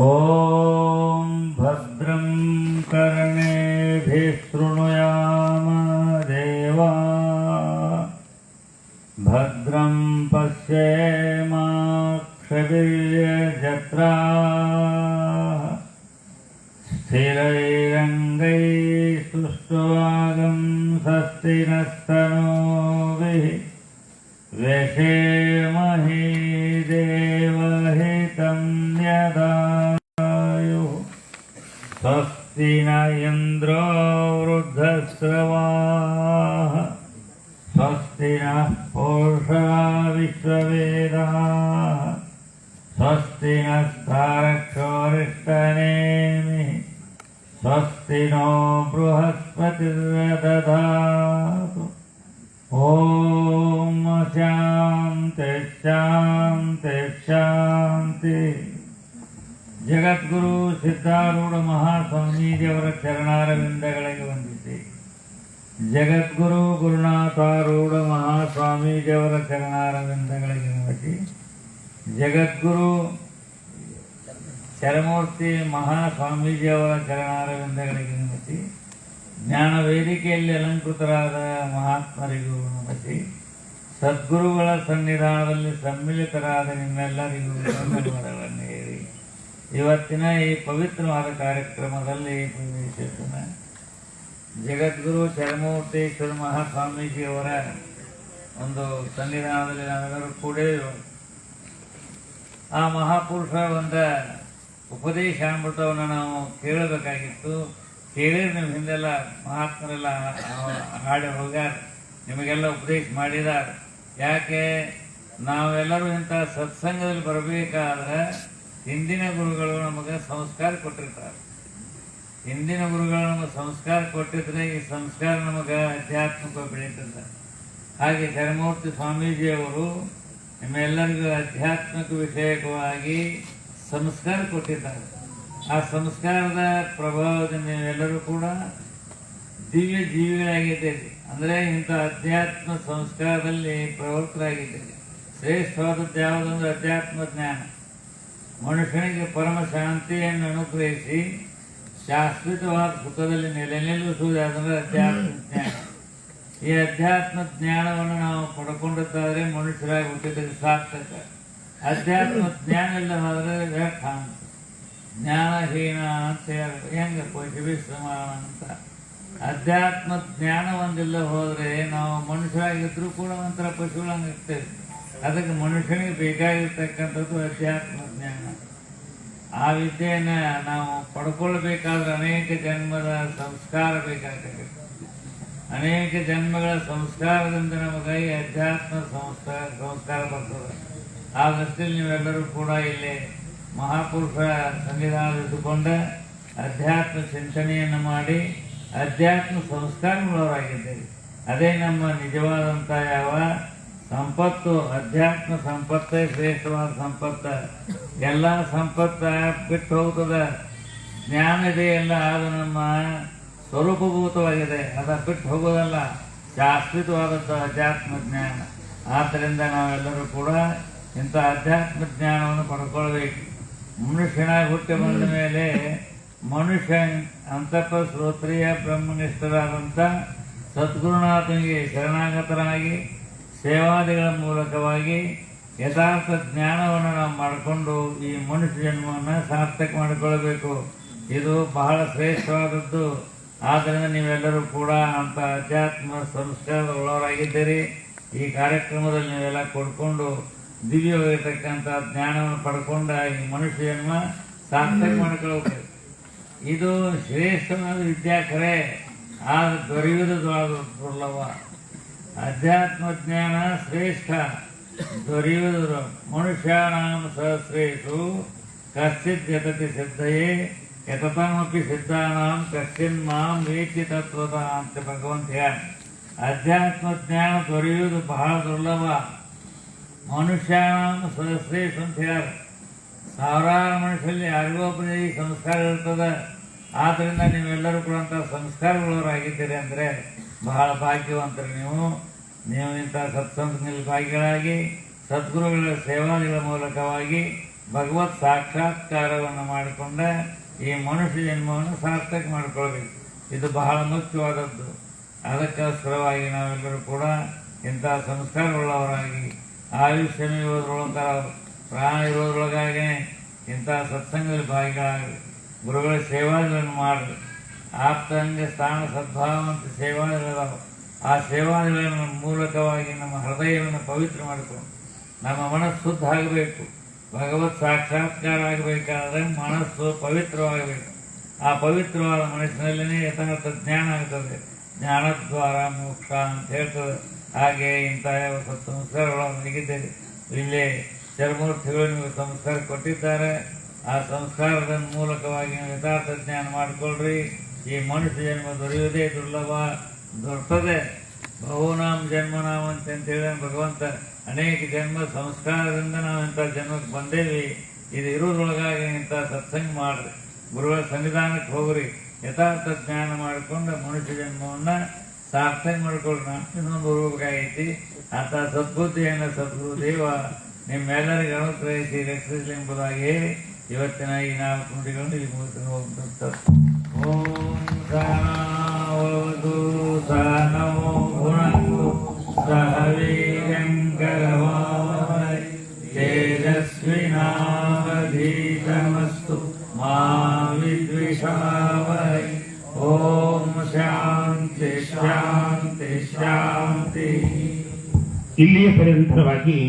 ॐ भद्रं कर्णेभिः शृणुयाम देवा। भद्रं पश्येमाक्षभिर्यजत्राः स्थिरैरङ्गैः सुष्ठुवागं स्वस्ति नस्तनोभिः व्यशेमहि अस्ति न इन्द्रो वृद्धश्रवाः स्वस्ति नः पोषा विश्ववेदाः स्वस्ति नस्तारक्षोरिष्टनेमिः स्वस्ति नो बृहस्पतिर्दधातु ॐ शान्ति शान्ति शान्तिः ಜಗದ್ಗುರು ಸಿದ್ಧಾರೂಢ ಮಹಾಸ್ವಾಮೀಜಿಯವರ ಚರಣಾರವಿಂದಗಳಿಗೆ ವಂದಿಸಿ. ಜಗದ್ಗುರು ಗುರುನಾಥಾರೂಢ ಮಹಾಸ್ವಾಮೀಜಿಯವರ ಚರಣಾರವಿಂದಗಳಿಗೆ ವಂದಿಸಿ. ಜಗದ್ಗುರು ಚರಮೂರ್ತಿ ಮಹಾಸ್ವಾಮೀಜಿಯವರ ಚರಣಾರವಿಂದಗಳಿಗೆ ನಮಸಿ ಜ್ಞಾನ ವೇದಿಕೆಯಲ್ಲಿ ಅಲಂಕೃತರಾದ ಮಹಾತ್ಮರಿಗೂ ನಮಸಿ ಸದ್ಗುರುಗಳ ಸನ್ನಿಧಾನದಲ್ಲಿ ಸಮ್ಮಿಲಿತರಾದ ನಿಮ್ಮೆಲ್ಲರಿಗೂ ಧನ್ಯವಾದಗಳನ್ನು ಇವತ್ತಿನ ಈ ಪವಿತ್ರವಾದ ಕಾರ್ಯಕ್ರಮದಲ್ಲಿ ಜಗದ್ಗುರು ಚರಮೂರ್ತೇಶ್ವರ ಮಹಾಸ್ವಾಮೀಜಿಯವರ ಒಂದು ಸನ್ನಿಧಾನದಲ್ಲಿ ನಾವೆಲ್ಲರೂ ಕೂಡ ಆ ಮಹಾಪುರುಷ ಒಂದ ಉಪದೇಶಾಮೃತವನ್ನು ನಾವು ಕೇಳಬೇಕಾಗಿತ್ತು. ಕೇಳಿದ್ರೆ ನಿಮ್ಮ ಹಿಂದೆಲ್ಲ ಮಹಾತ್ಮರೆಲ್ಲ ಹಾಡಿ ಹೋಗ್ಯಾರ. ನಿಮಗೆಲ್ಲ ಉಪದೇಶ ಮಾಡಿದಾರ. ಯಾಕೆ? ನಾವೆಲ್ಲರೂ ಇಂಥ ಸತ್ಸಂಗದಲ್ಲಿ ಬರಬೇಕಾದ್ರೆ ಹಿಂದಿನ ಗುರುಗಳು ನಮಗೆ ಸಂಸ್ಕಾರ ಕೊಟ್ಟಿರ್ತಾರೆ. ಹಿಂದಿನ ಗುರುಗಳು ನಮಗೆ ಸಂಸ್ಕಾರ ಕೊಟ್ಟಿದ್ರೆ ಈ ಸಂಸ್ಕಾರ ನಮಗೆ ಆಧ್ಯಾತ್ಮಿಕ ಬೆಳೀತದೆ. ಹಾಗೆ ಧರ್ಮೂರ್ತಿ ಸ್ವಾಮೀಜಿಯವರು ನಿಮ್ಮೆಲ್ಲರಿಗೂ ಆಧ್ಯಾತ್ಮಿಕ ವಿಷಯಕವಾಗಿ ಸಂಸ್ಕಾರ ಕೊಟ್ಟಿದ್ದಾರೆ. ಆ ಸಂಸ್ಕಾರದ ಪ್ರಭಾವದಿಂದ ನೀವೆಲ್ಲರೂ ಕೂಡ ದಿವ್ಯ ಜೀವಿಗಳಾಗಿದ್ದೀರಿ. ಅಂದರೆ ಇಂಥ ಅಧ್ಯಾತ್ಮ ಸಂಸ್ಕಾರದಲ್ಲಿ ಪ್ರವೃತ್ತರಾಗಿದ್ದೀರಿ. ಶ್ರೇಷ್ಠವಾದದ್ದು ಯಾವುದಂದ್ರೆ ಅಧ್ಯಾತ್ಮ ಜ್ಞಾನ. ಮನುಷ್ಯನಿಗೆ ಪರಮ ಶಾಂತಿಯನ್ನು ಅನುಗ್ರಹಿಸಿ ಶಾಶ್ವತವಾದ ಸುಖದಲ್ಲಿ ನೆಲೆ ನಿಲ್ಲಿಸುವುದಾದ್ರೆ ಅಧ್ಯಾತ್ಮ ಜ್ಞಾನ. ಈ ಅಧ್ಯಾತ್ಮ ಜ್ಞಾನವನ್ನು ನಾವು ಪಡ್ಕೊಂಡಿದ್ದಾದ್ರೆ ಮನುಷ್ಯರಾಗಿ ಹುಟ್ಟಿದ್ರೆ ಸಾರ್ಥಕ. ಅಧ್ಯಾತ್ಮ ಜ್ಞಾನ ಇಲ್ಲ ಹೋದ್ರೆ ವ್ಯರ್ಥ ಜ್ಞಾನಹೀನ ಅಂತ ಹೇಳಿ ಹೆಂಗೆ ಶಿಬಿಶ್ರಮ ಅಂತ. ಅಧ್ಯಾತ್ಮ ಜ್ಞಾನ ಒಂದಿಲ್ಲ ಹೋದ್ರೆ ನಾವು ಮನುಷ್ಯರಾಗಿದ್ರು ಕೂಡ ಒಂಥರ ಪಶುಗಳಂಗೆ ಇರ್ತೇವೆ. ಅದಕ್ಕೆ ಮನುಷ್ಯನಿಗೆ ಬೇಕಾಗಿರ್ತಕ್ಕಂಥದ್ದು ಅಧ್ಯಾತ್ಮ ಜ್ಞಾನ. ಆ ವಿದ್ಯೆಯನ್ನು ನಾವು ಪಡ್ಕೊಳ್ಬೇಕಾದ್ರೆ ಅನೇಕ ಜನ್ಮದ ಸಂಸ್ಕಾರ ಬೇಕಾಗ್ತದೆ. ಅನೇಕ ಜನ್ಮಗಳ ಸಂಸ್ಕಾರದಿಂದ ನಮಗೆ ಈ ಅಧ್ಯಾತ್ಮ ಸಂಸ್ಕಾರ ಸಂಸ್ಕಾರ ಬರ್ತದೆ. ಆ ದೃಷ್ಟಿಯಲ್ಲಿ ನೀವೆಲ್ಲರೂ ಕೂಡ ಇಲ್ಲಿ ಮಹಾಪುರುಷ ಸನ್ನಿಧಾನದಿದ್ದುಕೊಂಡ ಅಧ್ಯಾತ್ಮ ಚಿಂತನೆಯನ್ನು ಮಾಡಿ ಅಧ್ಯಾತ್ಮ ಸಂಸ್ಕಾರಗಳವರಾಗಿದ್ದೇವೆ ಅದೇ ನಮ್ಮ ನಿಜವಾದಂಥ ಯಾವ ಸಂಪತ್ತು ಅಧ್ಯಾತ್ಮ ಸಂಪತ್ತೇ ಶ್ರೇಷ್ಠವಾದ ಸಂಪತ್ತ. ಎಲ್ಲ ಸಂಪತ್ತ ಬಿಟ್ಟು ಹೋಗ್ತದ. ಜ್ಞಾನ ಇದೆಯಲ್ಲ ಅದು ನಮ್ಮ ಸ್ವರೂಪಭೂತವಾಗಿದೆ. ಅದು ಬಿಟ್ಟು ಹೋಗೋದಲ್ಲ ಶಾಶ್ವತವಾದಂಥ ಅಧ್ಯಾತ್ಮ ಜ್ಞಾನ. ಆದ್ದರಿಂದ ನಾವೆಲ್ಲರೂ ಕೂಡ ಇಂಥ ಅಧ್ಯಾತ್ಮ ಜ್ಞಾನವನ್ನು ಪಡ್ಕೊಳ್ಬೇಕು. ಮನುಷ್ಯನಾಗಿ ಹುಟ್ಟಿ ಬಂದ ಮೇಲೆ ಮನುಷ್ಯ ಅಂತಪ ಶ್ರೋತ್ರಿಯ ಬ್ರಹ್ಮನಿಷ್ಠರಾದಂಥ ಸದ್ಗುರುನಾಥನಿಗೆ ಶರಣಾಗತರಾಗಿ ಸೇವಾದಿಗಳ ಮೂಲಕವಾಗಿ ಯಥಾರ್ಥ ಜ್ಞಾನವನ್ನು ನಾವು ಮಾಡಿಕೊಂಡು ಈ ಮನುಷ್ಯ ಜನ್ಮವನ್ನು ಸಾರ್ಥಕ ಮಾಡಿಕೊಳ್ಳಬೇಕು. ಇದು ಬಹಳ ಶ್ರೇಷ್ಠವಾದದ್ದು. ಆದ್ದರಿಂದ ನೀವೆಲ್ಲರೂ ಕೂಡ ಅಂತ ಅಧ್ಯಾತ್ಮ ಸಂಸ್ಕಾರದ ಒಳವರಾಗಿದ್ದೀರಿ ಈ ಕಾರ್ಯಕ್ರಮದಲ್ಲಿ ನೀವೆಲ್ಲ ಕೊಡ್ಕೊಂಡು ದಿವ್ಯವಾಗಿರ್ತಕ್ಕಂಥ ಜ್ಞಾನವನ್ನು ಪಡ್ಕೊಂಡ ಈ ಮನುಷ್ಯ ಜನ್ಮ ಸಾರ್ಥಕ ಮಾಡಿಕೊಳ್ಳಬೇಕು. ಇದು ಶ್ರೇಷ್ಠವಾದ ವಿದ್ಯಾಕರೇ. ಆದ್ರೆ ದೊರೆಯುವುದು ದುರ್ಲಭ. ಅಧ್ಯಾತ್ಮ ಜ್ಞಾನ ಶ್ರೇಷ್ಠ ದೊರೆಯುವುದು ಮನುಷ್ಯಾನಾಂ ಸಹಸ್ರೇಷು ಕಶ್ಚಿತ್ ಯತತಿ ಸಿದ್ಧಯೇ ಯತತಮಪಿ ಸಿದ್ಧಾನಾಂ ಕಶ್ಚಿನ್ ಮಾಂ ವೇತಿ ತತ್ವದ ಅಂತ ಭಗವಂತ ಹೇಳ್. ಅಧ್ಯಾತ್ಮ ಜ್ಞಾನ ದೊರೆಯುವುದು ಬಹಳ ದುರ್ಲಭ ಮನುಷ್ಯಾನಾಂ ಸಹಸ್ರೇಷು ಅಂತ ಹೇಳ್ಯಾರ ಸಾವಿರಾರು ಮನುಷ್ಯರಲ್ಲಿ ಯಾರಿಗೋ ಒಬ್ಬರಿಗೆ ಈ ಸಂಸ್ಕಾರ ಇರ್ತದೆ ಆದ್ದರಿಂದ ನೀವೆಲ್ಲರೂ ಕೂಡ ಅಂತ ಸಂಸ್ಕಾರಗಳವರಾಗಿದ್ದೀರಿ ಅಂದರೆ ಬಹಳ ಭಾಗ್ಯವಂತರು ನೀವು. ನೀವು ಇಂಥ ಸತ್ಸಂಗದಲ್ಲಿ ಭಾಗಿಗಳಾಗಿ, ಸದ್ಗುರುಗಳ ಸೇವಾದಿಗಳ ಮೂಲಕವಾಗಿ ಭಗವತ್ ಸಾಕ್ಷಾತ್ಕಾರವನ್ನು ಮಾಡಿಕೊಂಡ ಈ ಮನುಷ್ಯ ಜನ್ಮವನ್ನು ಸಾರ್ಥಕ ಮಾಡಿಕೊಳ್ಬೇಕು. ಇದು ಬಹಳ ಮುಖ್ಯವಾದದ್ದು. ಅದಕ್ಕೋಸ್ಕರವಾಗಿ ನಾವೆಲ್ಲರೂ ಕೂಡ ಇಂಥ ಸಂಸ್ಕಾರವುಳ್ಳವರಾಗಿ, ಆಯುಷ್ಯನೂ ಇರೋದ್ರೊಳಗ ಪ್ರಾಣ ಇರೋದ್ರೊಳಗಾಗಿ ಇಂಥ ಸತ್ಸಂಗದಲ್ಲಿ ಭಾಗಿಗಳಾಗಲಿ ಗುರುಗಳ ಸೇವಾದಿಗಳನ್ನು ಮಾಡಿ. ಆಪ್ತಂಗ ಸ್ಥಾನ ಸದ್ಭಾವಂತ ಸೇವಾದಿಗಳದಾವ ಆ ಸೇವಾದಿಗಳ ಮೂಲಕವಾಗಿ ನಮ್ಮ ಹೃದಯವನ್ನು ಪವಿತ್ರ ಮಾಡಿಕೊಂಡು. ನಮ್ಮ ಮನಸ್ಸು ಶುದ್ಧ ಆಗಬೇಕು. ಭಗವತ್ ಸಾಕ್ಷಾತ್ಕಾರ ಆಗಬೇಕಾದ್ರೆ ಮನಸ್ಸು ಪವಿತ್ರವಾಗಬೇಕು. ಆ ಪವಿತ್ರವಾದ ಮನಸ್ಸಿನಲ್ಲಿನೇ ಯಥಾರ್ಥ ಜ್ಞಾನ ಆಗ್ತದೆ. ಜ್ಞಾನದ್ವಾರ ಮೋಕ್ಷ ಅಂತ ಹೇಳ್ತದೆ. ಹಾಗೆ ಇಂಥ ಸಂಸ್ಕಾರಗಳನ್ನು ನೀಗಿದ್ದೇವೆ ಇಲ್ಲೇ ಚರ್ಮೂರ್ತಿಗಳು ನಿಮಗೆ ಸಂಸ್ಕಾರ ಕೊಟ್ಟಿದ್ದಾರೆ. ಆ ಸಂಸ್ಕಾರದ ಮೂಲಕವಾಗಿ ನೀವು ಯಥಾರ್ಥ ಜ್ಞಾನ ಮಾಡಿಕೊಳ್ಳ್ರಿ ಈ ಮನುಷ್ಯ ಜನ್ಮ ದೊರೆಯುವುದೇ ದುರ್ಲಭ, ದೊರ್ತದೆ. ಬಹುನಾಮ್ ಜನ್ಮನಾಮ ಅಂತ ಹೇಳಿ ಭಗವಂತ, ಅನೇಕ ಜನ್ಮ ಸಂಸ್ಕಾರದಿಂದ ನಾವು ಇಂಥ ಜನ್ಮಕ್ಕೆ ಬಂದೇವಿ. ಇದು ಇರೋದ್ರೊಳಗಾಗಿ ಇಂಥ ಸತ್ಸಂಗ ಮಾಡ್ರಿ. ಗುರುಗಳ ಸಂವಿಧಾನಕ್ಕೆ ಹೋಗ್ರಿ. ಯಥಾರ್ಥ ಜ್ಞಾನ ಮಾಡಿಕೊಂಡು ಮನುಷ್ಯ ಜನ್ಮವನ್ನು ಸಾರ್ಥಕ ಮಾಡ್ಕೊಳ್ರಿ ನಾವು ಇನ್ನೊಂದು ಹೋಗ್ಬೇಕಾಗೈತಿ ಆತ ಸದ್ಬುದ್ಧಿಯನ್ನು ಸದ್ಗುರು ದೇವ ನಿಮ್ಮೆಲ್ಲರಿಗೂ ಅನುಗ್ರಹಿಸಿ, ರಕ್ಷಿಸಲಿ ಎಂಬುದಾಗಿ ಇವತ್ತಿನ ಈ ನಾಲ್ಕು ನುಡಿಗಳನ್ನು ಇಲ್ಲಿ ಮುಗಿಸಿ ಹೋಗ್ತಂತ ಓಂ ಸಾವಧು ಸನೋ ಭುನಕ್ತು ಸಹ ವೀರ್ಯಂಕರವಾವಹೈ ತೇಜಸ್ವಿನಾವಧೀತಮಸ್ತು ಮಾ ವಿದ್ವಿಷಾವಹೈ ಓಂ ಶಾಂತಿ ಶಾಂತಿ ಶಾಂತಿ ಇಲ್ಲಿಯ ಪರ್ಯಂತರವಾಗಿ